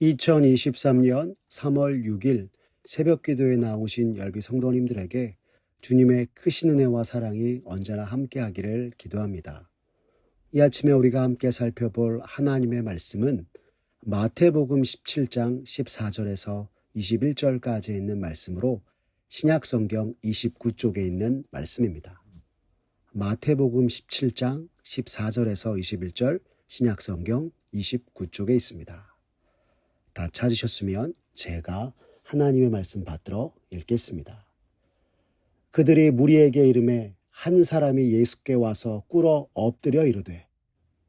2023년 3월 6일 새벽 기도에 나오신 열비 성도님들에게 주님의 크신 은혜와 사랑이 언제나 함께 하기를 기도합니다. 이 아침에 우리가 함께 살펴볼 하나님의 말씀은 마태복음 17장 14절에서 21절까지 있는 말씀으로 신약 성경 29쪽에 있는 말씀입니다. 마태복음 17장 14절에서 21절 신약 성경 29쪽에 있습니다. 다 찾으셨으면 제가 하나님의 말씀 받들어 읽겠습니다. 그들이 무리에게 이름에 한 사람이 예수께 와서 꿇어 엎드려 이르되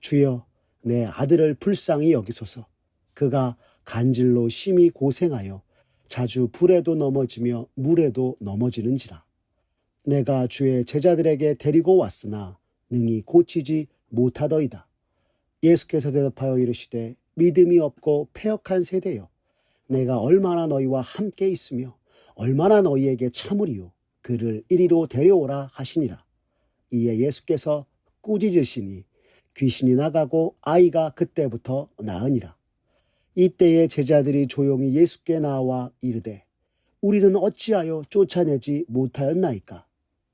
주여 내 아들을 불쌍히 여기소서. 그가 간질로 심히 고생하여 자주 불에도 넘어지며 물에도 넘어지는지라. 내가 주의 제자들에게 데리고 왔으나 능히 고치지 못하더이다. 예수께서 대답하여 이르시되 믿음이 없고 패역한 세대여. 내가 얼마나 너희와 함께 있으며 얼마나 너희에게 참으리요. 그를 이리로 데려오라 하시니라. 이에 예수께서 꾸짖으시니 귀신이 나가고 아이가 그때부터 나으니라. 이때에 제자들이 조용히 예수께 나와 이르되 우리는 어찌하여 쫓아내지 못하였나이까?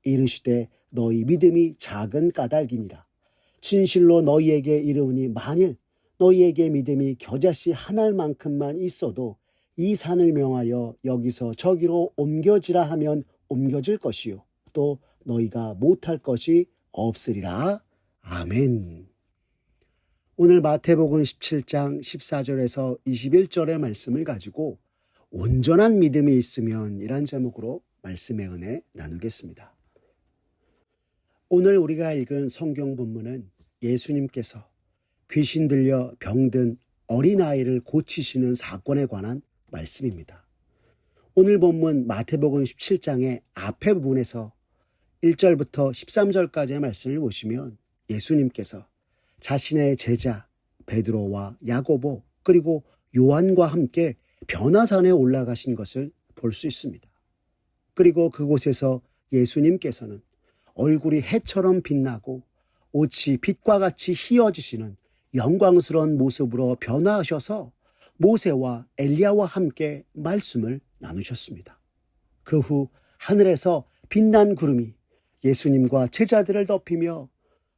이르시되 너희 믿음이 작은 까닭이니라. 진실로 너희에게 이르오니 만일 너희에게 믿음이 겨자씨 한 알만큼만 있어도 이 산을 명하여 여기서 저기로 옮겨지라 하면 옮겨질 것이요 또 너희가 못할 것이 없으리라 아멘. 오늘 마태복음 17장 14절에서 21절의 말씀을 가지고 온전한 믿음이 있으면 이란 제목으로 말씀의 은혜 나누겠습니다. 오늘 우리가 읽은 성경 본문은 예수님께서 귀신 들려 병든 어린아이를 고치시는 사건에 관한 말씀입니다. 오늘 본문 마태복음 17장의 앞에 부분에서 1절부터 13절까지의 말씀을 보시면 예수님께서 자신의 제자 베드로와 야고보 그리고 요한과 함께 변화산에 올라가신 것을 볼 수 있습니다. 그리고 그곳에서 예수님께서는 얼굴이 해처럼 빛나고 옷이 빛과 같이 희어지시는 영광스러운 모습으로 변화하셔서 모세와 엘리야와 함께 말씀을 나누셨습니다. 그 후 하늘에서 빛난 구름이 예수님과 제자들을 덮이며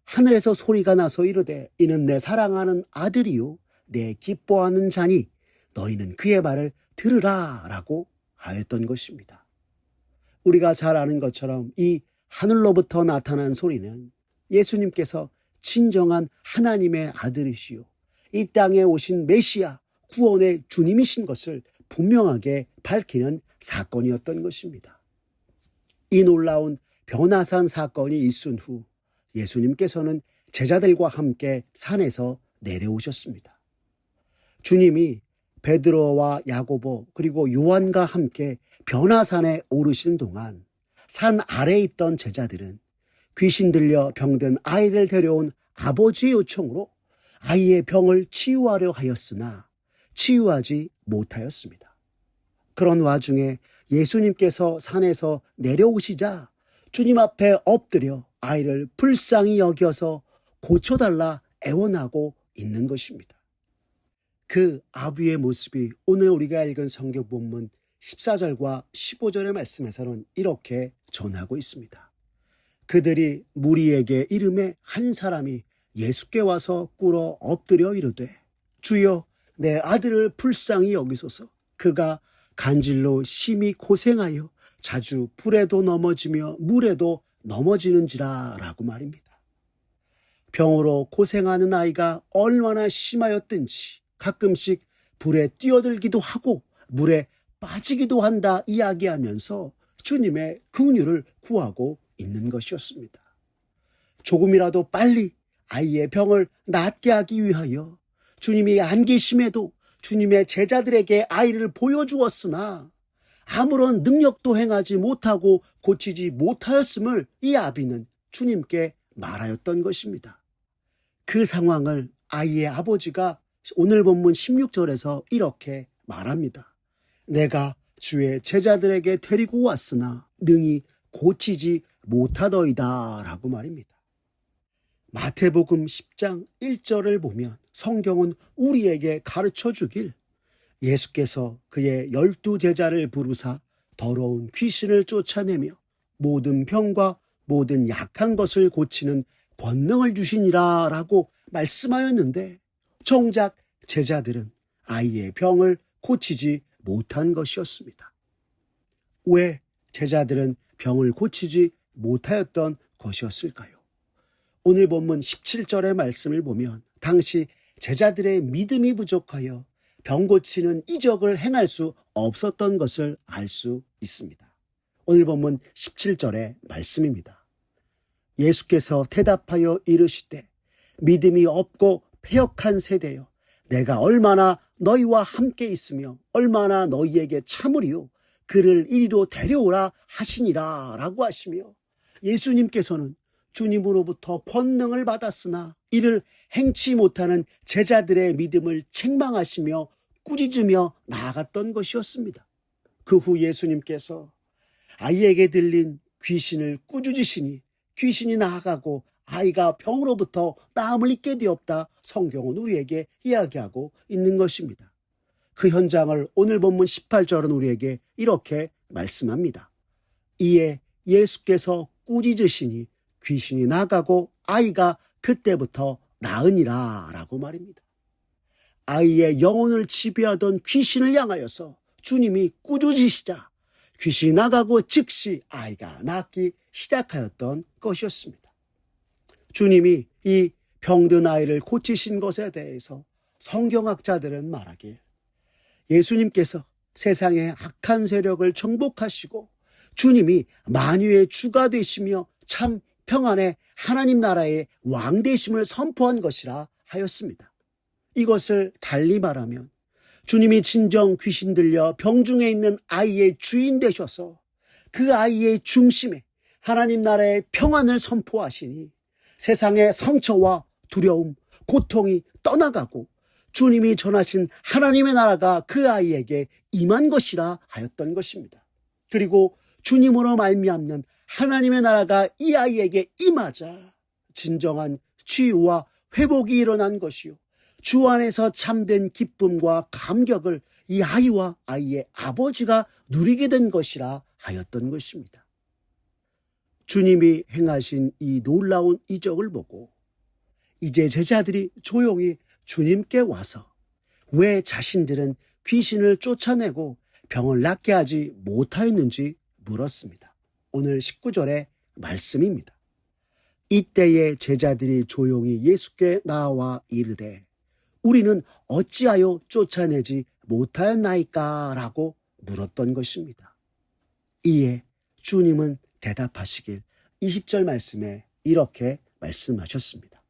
하늘에서 소리가 나서 이르되 이는 내 사랑하는 아들이요 내 기뻐하는 자니 너희는 그의 말을 들으라라고 하였던 것입니다. 우리가 잘 아는 것처럼 이 하늘로부터 나타난 소리는 예수님께서 진정한 하나님의 아들이시요 이 땅에 오신 메시아 구원의 주님이신 것을 분명하게 밝히는 사건이었던 것입니다. 이 놀라운 변화산 사건이 있은 후 예수님께서는 제자들과 함께 산에서 내려오셨습니다. 주님이 베드로와 야고보 그리고 요한과 함께 변화산에 오르신 동안 산 아래에 있던 제자들은 귀신 들려 병든 아이를 데려온 아버지의 요청으로 아이의 병을 치유하려 하였으나 치유하지 못하였습니다. 그런 와중에 예수님께서 산에서 내려오시자 주님 앞에 엎드려 아이를 불쌍히 여겨서 고쳐달라 애원하고 있는 것입니다. 그 아부의 모습이 오늘 우리가 읽은 성경 본문 14절과 15절의 말씀에서는 이렇게 전하고 있습니다. 그들이 무리에게 이름에 한 사람이 예수께 와서 꿇어 엎드려 이르되 주여 내 아들을 불쌍히 여기소서 그가 간질로 심히 고생하여 자주 불에도 넘어지며 물에도 넘어지는지라 라고 말입니다. 병으로 고생하는 아이가 얼마나 심하였든지 가끔씩 불에 뛰어들기도 하고 물에 빠지기도 한다 이야기하면서 주님의 긍휼을 구하고 있는 것이었습니다. 조금이라도 빨리 아이의 병을 낫게 하기 위하여 주님이 안 계심에도 주님의 제자들에게 아이를 보여주었으나 아무런 능력도 행하지 못하고 고치지 못하였음을 이 아비는 주님께 말하였던 것입니다. 그 상황을 아이의 아버지가 오늘 본문 16절에서 이렇게 말합니다. 내가 주의 제자들에게 데리고 왔으나 능히 고치지 못하더이다 라고 말입니다. 마태복음 10장 1절을 보면 성경은 우리에게 가르쳐 주길 예수께서 그의 열두 제자를 부르사 더러운 귀신을 쫓아내며 모든 병과 모든 약한 것을 고치는 권능을 주시니라 라고 말씀하였는데 정작 제자들은 아이의 병을 고치지 못한 것이었습니다. 왜 제자들은 병을 고치지 못하였던 것이었을까요? 오늘 본문 17절의 말씀을 보면 당시 제자들의 믿음이 부족하여 병 고치는 이적을 행할 수 없었던 것을 알 수 있습니다. 오늘 본문 17절의 말씀입니다. 예수께서 대답하여 이르시되 믿음이 없고 폐역한 세대여 내가 얼마나 너희와 함께 있으며 얼마나 너희에게 참으리요 그를 이리로 데려오라 하시니라 라고 하시며 예수님께서는 주님으로부터 권능을 받았으나 이를 행치 못하는 제자들의 믿음을 책망하시며 꾸짖으며 나아갔던 것이었습니다. 그 후 예수님께서 아이에게 들린 귀신을 꾸짖으시니 귀신이 나아가고 아이가 병으로부터 나음을 잊게 되었다 성경은 우리에게 이야기하고 있는 것입니다. 그 현장을 오늘 본문 18절은 우리에게 이렇게 말씀합니다. 이에 예수께서 꾸짖으시니 귀신이 나가고 아이가 그때부터 나으니라 라고 말입니다. 아이의 영혼을 지배하던 귀신을 향하여서 주님이 꾸짖으시자 귀신이 나가고 즉시 아이가 낫기 시작하였던 것이었습니다. 주님이 이 병든 아이를 고치신 것에 대해서 성경학자들은 말하길 예수님께서 세상의 악한 세력을 정복하시고 주님이 만유의 주가 되시며 참 평안의 하나님 나라의 왕 되심을 선포한 것이라 하였습니다. 이것을 달리 말하면 주님이 진정 귀신 들려 병중에 있는 아이의 주인 되셔서 그 아이의 중심에 하나님 나라의 평안을 선포하시니 세상의 상처와 두려움, 고통이 떠나가고 주님이 전하신 하나님의 나라가 그 아이에게 임한 것이라 하였던 것입니다. 그리고 주님으로 말미암는 하나님의 나라가 이 아이에게 임하자 진정한 치유와 회복이 일어난 것이요. 주 안에서 참된 기쁨과 감격을 이 아이와 아이의 아버지가 누리게 된 것이라 하였던 것입니다. 주님이 행하신 이 놀라운 이적을 보고 이제 제자들이 조용히 주님께 와서 왜 자신들은 귀신을 쫓아내고 병을 낫게 하지 못하였는지 물었습니다. 오늘 19절의 말씀입니다. 이때에 제자들이 조용히 예수께 나와 이르되 우리는 어찌하여 쫓아내지 못하였나이까? 라고 물었던 것입니다. 이에 주님은 대답하시길 20절 말씀에 이렇게 말씀하셨습니다.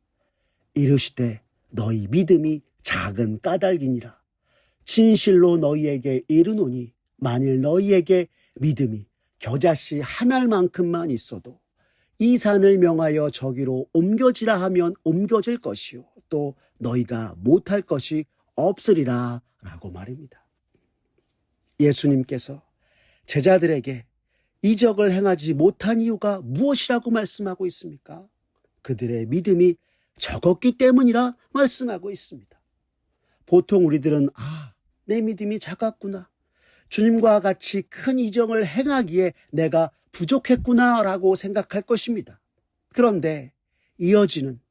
이르시되 너희 믿음이 작은 까닭이니라. 진실로 너희에게 이르노니 만일 너희에게 믿음이 겨자씨 한 알만큼만 있어도 이 산을 명하여 저기로 옮겨지라 하면 옮겨질 것이요 또 너희가 못할 것이 없으리라 라고 말입니다. 예수님께서 제자들에게 이적을 행하지 못한 이유가 무엇이라고 말씀하고 있습니까? 그들의 믿음이 적었기 때문이라 말씀하고 있습니다. 보통 우리들은 아, 내 믿음이 작았구나. 주님과 같이 큰 이정을 행하기에 내가 부족했구나라고 생각할 것입니다. 그런데 이어지는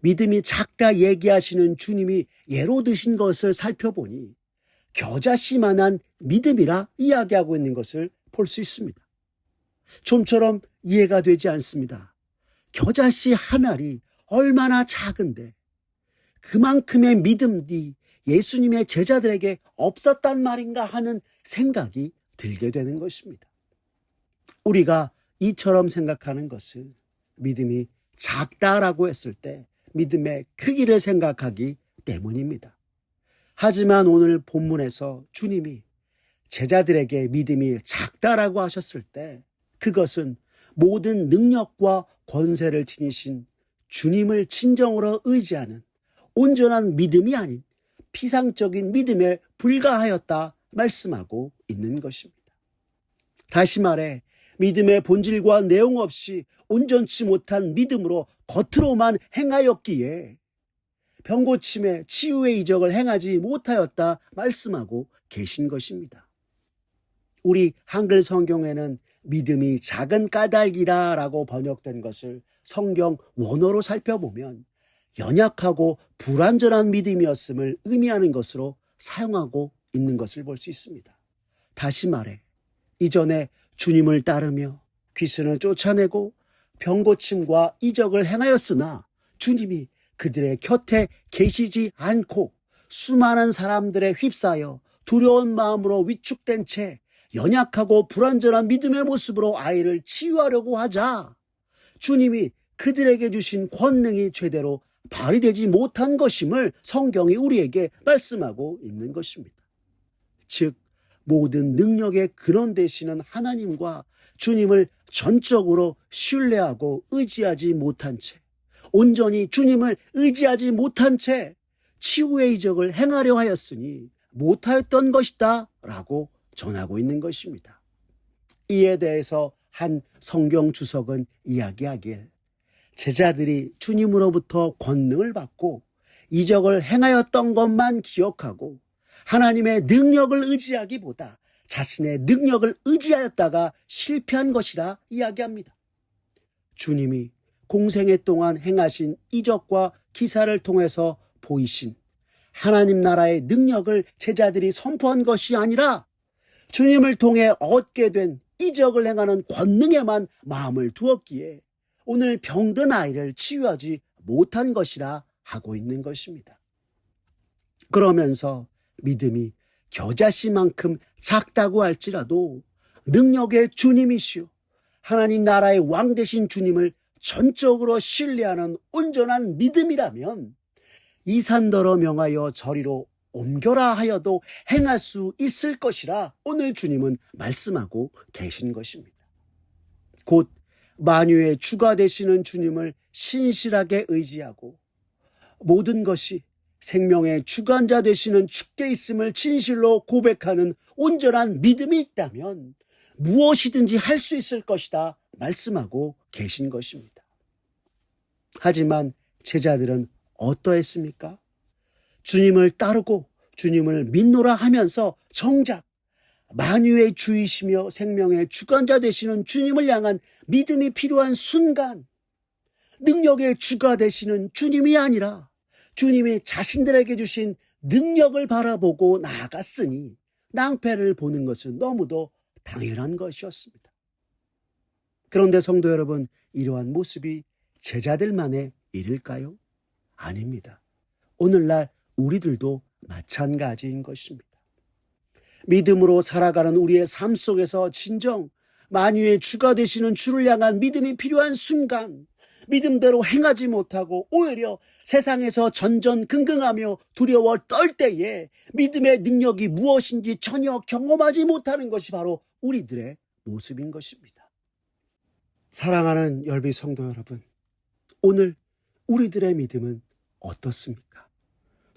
믿음이 작다 얘기하시는 주님이 예로 드신 것을 살펴보니 겨자씨만한 믿음이라 이야기하고 있는 것을 볼 수 있습니다. 좀처럼 이해가 되지 않습니다. 겨자씨 한 알이 얼마나 작은데 그만큼의 믿음이 예수님의 제자들에게 없었단 말인가 하는 생각이 들게 되는 것입니다. 우리가 이처럼 생각하는 것은 믿음이 작다라고 했을 때 믿음의 크기를 생각하기 때문입니다. 하지만 오늘 본문에서 주님이 제자들에게 믿음이 작다라고 하셨을 때 그것은 모든 능력과 권세를 지니신 주님을 진정으로 의지하는 온전한 믿음이 아닌 피상적인 믿음에 불과하였다 말씀하고 있는 것입니다. 다시 말해 믿음의 본질과 내용 없이 온전치 못한 믿음으로 겉으로만 행하였기에 병고침에 치유의 이적을 행하지 못하였다 말씀하고 계신 것입니다. 우리 한글 성경에는 믿음이 작은 까닭이라라고 번역된 것을 성경 원어로 살펴보면 연약하고 불완전한 믿음이었음을 의미하는 것으로 사용하고 있는 것을 볼 수 있습니다. 다시 말해, 이전에 주님을 따르며 귀신을 쫓아내고 병고침과 이적을 행하였으나 주님이 그들의 곁에 계시지 않고 수많은 사람들의 휩싸여 두려운 마음으로 위축된 채 연약하고 불완전한 믿음의 모습으로 아이를 치유하려고 하자 주님이 그들에게 주신 권능이 제대로 발휘되지 못한 것임을 성경이 우리에게 말씀하고 있는 것입니다. 즉, 모든 능력의 근원 되시는 하나님과 주님을 전적으로 신뢰하고 의지하지 못한 채, 온전히 주님을 의지하지 못한 채 치유의 이적을 행하려 하였으니 못하였던 것이다 라고 전하고 있는 것입니다. 이에 대해서 한 성경 주석은 이야기하길 제자들이 주님으로부터 권능을 받고 이적을 행하였던 것만 기억하고 하나님의 능력을 의지하기보다 자신의 능력을 의지하였다가 실패한 것이라 이야기합니다. 주님이 공생애 동안 행하신 이적과 기사를 통해서 보이신 하나님 나라의 능력을 제자들이 선포한 것이 아니라 주님을 통해 얻게 된 이적을 행하는 권능에만 마음을 두었기에 오늘 병든 아이를 치유하지 못한 것이라 하고 있는 것입니다. 그러면서 믿음이 겨자씨만큼 작다고 할지라도 능력의 주님이시오. 하나님 나라의 왕 되신 주님을 전적으로 신뢰하는 온전한 믿음이라면 이 산더러 명하여 저리로 옮겨라 하여도 행할 수 있을 것이라 오늘 주님은 말씀하고 계신 것입니다. 곧 만유의 주가 되시는 주님을 신실하게 의지하고 모든 것이 생명의 주관자 되시는 주께 있음을 진실로 고백하는 온전한 믿음이 있다면 무엇이든지 할 수 있을 것이다 말씀하고 계신 것입니다. 하지만 제자들은 어떠했습니까? 주님을 따르고 주님을 믿노라 하면서 정작 만유의 주이시며 생명의 주관자 되시는 주님을 향한 믿음이 필요한 순간 능력의 주가 되시는 주님이 아니라 주님이 자신들에게 주신 능력을 바라보고 나아갔으니 낭패를 보는 것은 너무도 당연한 것이었습니다. 그런데 성도 여러분, 이러한 모습이 제자들만의 일일까요? 아닙니다. 오늘날 우리들도 마찬가지인 것입니다. 믿음으로 살아가는 우리의 삶 속에서 진정 만유의 주가 되시는 주를 향한 믿음이 필요한 순간 믿음대로 행하지 못하고 오히려 세상에서 전전긍긍하며 두려워 떨 때에 믿음의 능력이 무엇인지 전혀 경험하지 못하는 것이 바로 우리들의 모습인 것입니다. 사랑하는 열비 성도 여러분, 오늘 우리들의 믿음은 어떻습니까?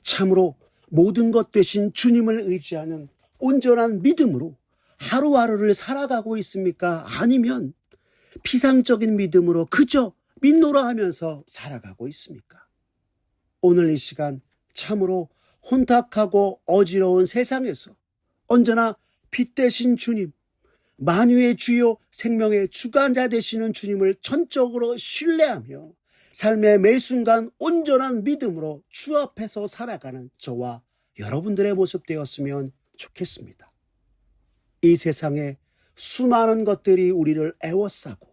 참으로 모든 것 되신 주님을 의지하는 온전한 믿음으로 하루하루를 살아가고 있습니까? 아니면 피상적인 믿음으로 그저 믿노라 하면서 살아가고 있습니까? 오늘 이 시간 참으로 혼탁하고 어지러운 세상에서 언제나 빛 대신 주님, 만유의 주요 생명의 주관자 되시는 주님을 전적으로 신뢰하며 삶의 매 순간 온전한 믿음으로 주 앞에서 살아가는 저와 여러분들의 모습 되었으면 좋겠습니다. 이 세상에 수많은 것들이 우리를 애워싸고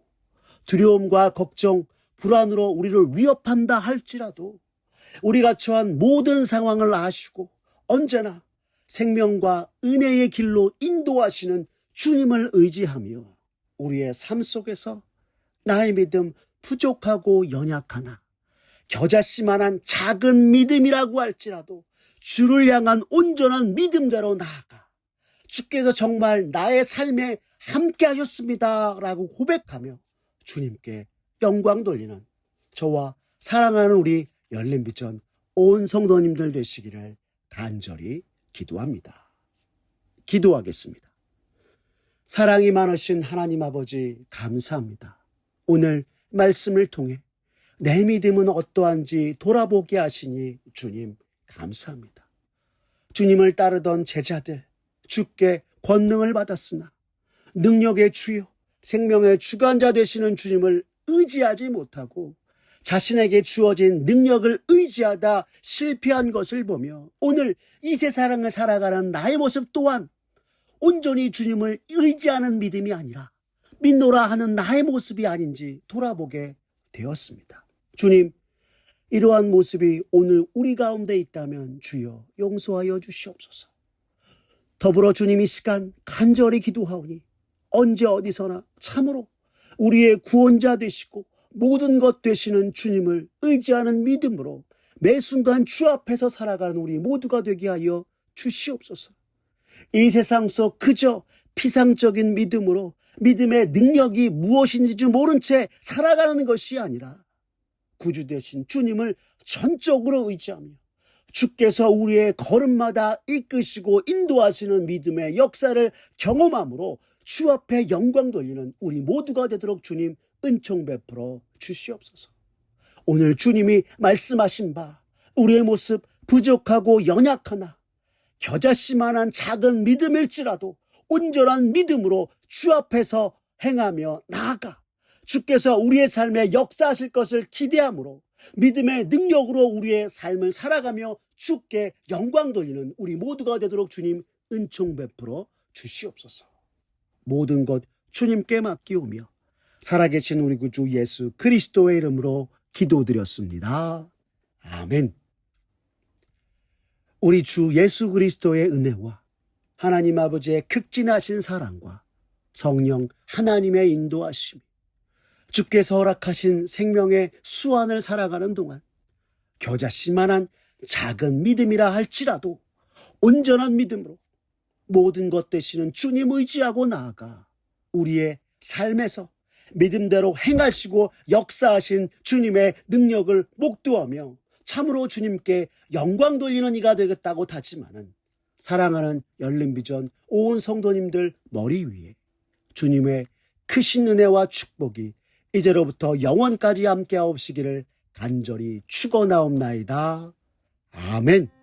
두려움과 걱정, 불안으로 우리를 위협한다 할지라도 우리가 처한 모든 상황을 아시고 언제나 생명과 은혜의 길로 인도하시는 주님을 의지하며 우리의 삶 속에서 나의 믿음 부족하고 연약하나 겨자씨만한 작은 믿음이라고 할지라도 주를 향한 온전한 믿음대로 나아가 주께서 정말 나의 삶에 함께 하셨습니다. 라고 고백하며 주님께 영광 돌리는 저와 사랑하는 우리 열린 비전 온 성도님들 되시기를 간절히 기도합니다. 기도하겠습니다. 사랑이 많으신 하나님 아버지 감사합니다. 오늘 말씀을 통해 내 믿음은 어떠한지 돌아보게 하시니 주님 감사합니다. 주님을 따르던 제자들 주께 권능을 받았으나 능력의 주요 생명의 주관자 되시는 주님을 의지하지 못하고 자신에게 주어진 능력을 의지하다 실패한 것을 보며 오늘 이 세상을 살아가는 나의 모습 또한 온전히 주님을 의지하는 믿음이 아니라 믿노라 하는 나의 모습이 아닌지 돌아보게 되었습니다. 주님, 이러한 모습이 오늘 우리 가운데 있다면 주여 용서하여 주시옵소서. 더불어 주님 이 시간 간절히 기도하오니 언제 어디서나 참으로 우리의 구원자 되시고 모든 것 되시는 주님을 의지하는 믿음으로 매 순간 주 앞에서 살아가는 우리 모두가 되게 하여 주시옵소서. 이 세상 속 그저 피상적인 믿음으로 믿음의 능력이 무엇인지 모른 채 살아가는 것이 아니라 구주 되신 주님을 전적으로 의지하며 주께서 우리의 걸음마다 이끄시고 인도하시는 믿음의 역사를 경험함으로 주 앞에 영광 돌리는 우리 모두가 되도록 주님 은총 베풀어 주시옵소서. 오늘 주님이 말씀하신 바 우리의 모습 부족하고 연약하나 겨자씨만한 작은 믿음일지라도 온전한 믿음으로 주 앞에서 행하며 나아가 주께서 우리의 삶에 역사하실 것을 기대함으로 믿음의 능력으로 우리의 삶을 살아가며 주께 영광 돌리는 우리 모두가 되도록 주님 은총 베풀어 주시옵소서. 모든 것 주님께 맡기오며 살아계신 우리 구주 예수 그리스도의 이름으로 기도드렸습니다. 아멘. 우리 주 예수 그리스도의 은혜와 하나님 아버지의 극진하신 사랑과 성령 하나님의 인도하심, 주께서 허락하신 생명의 수완을 살아가는 동안 겨자씨만한 작은 믿음이라 할지라도 온전한 믿음으로 모든 것 되시는 주님 의지하고 나아가 우리의 삶에서 믿음대로 행하시고 역사하신 주님의 능력을 목도하며 참으로 주님께 영광 돌리는 이가 되겠다고 다짐하는 사랑하는 열린비전 온 성도님들 머리 위에 주님의 크신 은혜와 축복이 이제로부터 영원까지 함께하옵시기를 간절히 축원하옵나이다. 아멘.